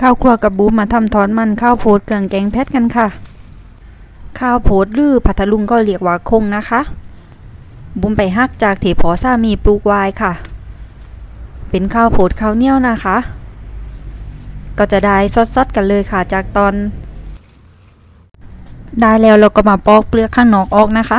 ข้าวครัวกับบูมาทำทอดมันข้าวโพดเครื่องแกงเพชรกันค่ะ ข้าวโพดหรือพัทลุงก็เรียกว่าคงนะคะ บุมไปฮักจากที่พอสามีปลูกไว้ค่ะ เป็นข้าวโพดข้าวเหนียวนะคะ ก็จะได้ซดๆกันเลยค่ะจากตอน ได้แล้วเราก็มาปอกเปลือกข้างนอกออกนะคะ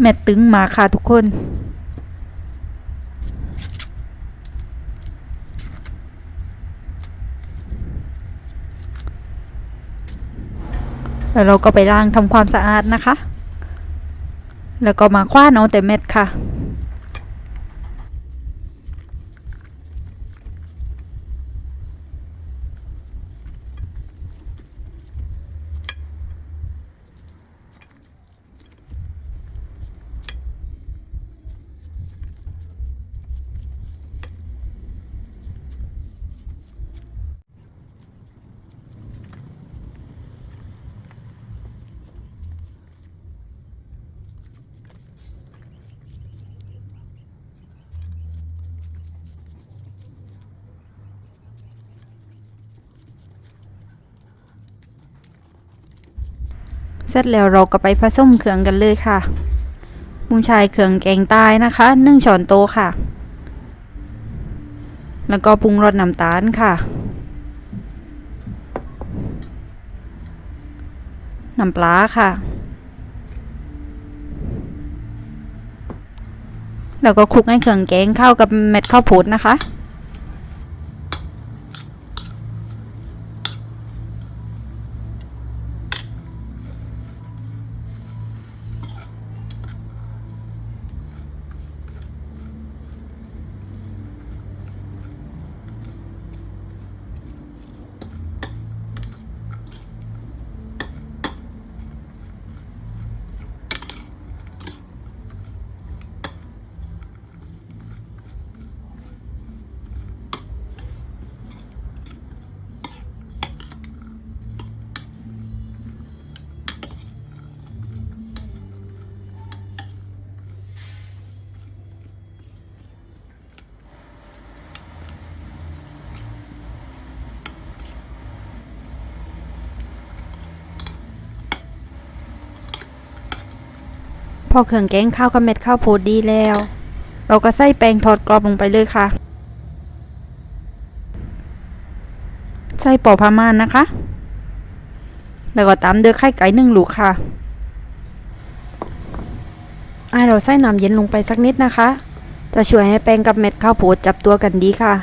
แมตตึงมาค่ะทุกคน แล้วเราก็ไปล้างทำความสะอาดนะคะ แล้วก็มาคว้านเอาแต่เม็ดค่ะ เสร็จแล้วเราก็ไปผสมเครื่องกันเลยค่ะมุมชายเครื่องแกงใต้นะคะหนึ่งช้อนโต๊ะค่ะ แล้วก็ปรุงรสน้ำตาลค่ะน้ำปลาค่ะ แล้วก็คลุกให้เครื่องแกงเข้ากับเม็ดข้าวโพดนะคะ พอเครื่องแกงข้าวกับเม็ดข้าวโพดดีแล้ว เราก็ใส่แป้งทอดกรอบลงไปเลยค่ะ ใส่ปอพามานนะคะ แล้วก็ตามด้วยไข่ไก่หนึ่งลูกค่ะไอเราใส่น้ำเย็นลงไปสักนิดนะคะ จะช่วยให้แป้งกับเม็ดข้าวโพดจับตัวกันดีค่ะ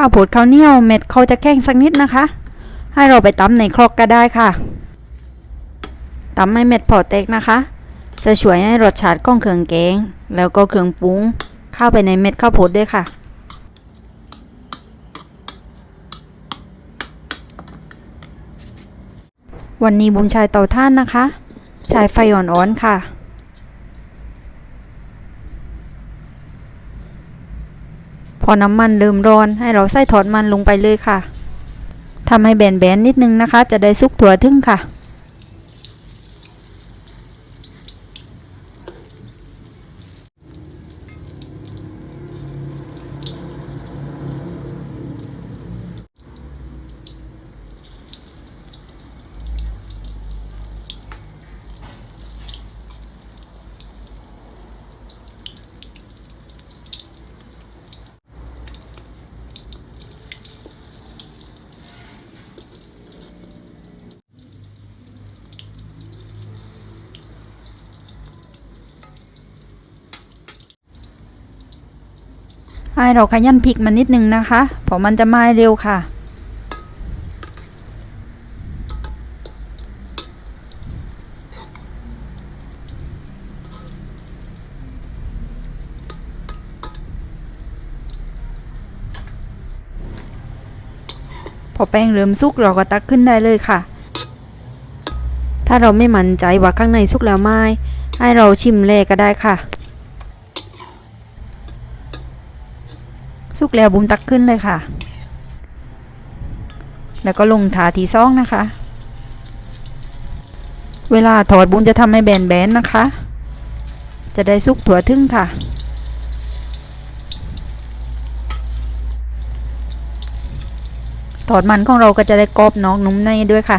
ข้าวโพดข้าวเหนียวเม็ดเขาจะแข็งสักนิดนะคะ ให้เราไปตำในครกก็ได้ค่ะตำให้เม็ดพอเต็กนะคะ จะช่วยให้รสชาติของเครื่องแกง แล้วก็เครื่องปรุงเข้าไปในเม็ดข้าวโพดด้วยค่ะวันนี้บุญชายเตาท่านนะคะใช้ไฟอ่อนๆค่ะ พ อน้ำมันเริ่มร้อน ให้เราใส่ถอดมันลงไปเลยค่ะทำให้แบนๆนิดนึงนะคะ จะได้สุกถั่วทึ่งค่ะ ให้เราขยันพริกมันนิดนึงนะคะเพราะมันจะไหม้เร็วค่ะพอแป้งเริ่มสุกเราก็ตักขึ้นได้เลยค่ะ ถ้าเราไม่มั่นใจว่าข้างในสุกแล้วไหมให้เราชิมเลยก็ได้ค่ะ สุกแล้วบุ้มตักขึ้นเลยค่ะ แล้วก็ลงถาทีซ่องนะคะ เวลาถอดบุ้มจะทำให้แบนๆนะคะ จะได้สุกถั่วทึ่งค่ะ ถอดมันของเราก็จะได้กรอบนอกนุ่มในด้วยค่ะ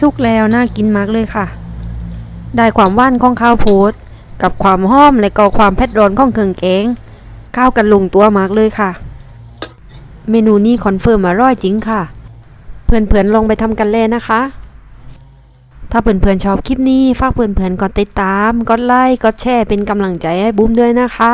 สุกแล้วน่ากินมากเลยค่ะ ได้ความว่านของข้าวโพดกับความหอมและก็ความเผ็ดร้อนของเครื่องแกงข้าวกันลงตัวมากเลยค่ะ เมนูนี้คอนเฟิร์มอร่อยจริงค่ะ เพื่อนๆลองไปทำกันเลยนะคะ ถ้าเพื่อนๆชอบคลิปนี้ฝากเพื่อนๆกดติดตาม กดไลค์ กดแชร์เป็นกำลังใจให้บุ้มด้วยนะคะ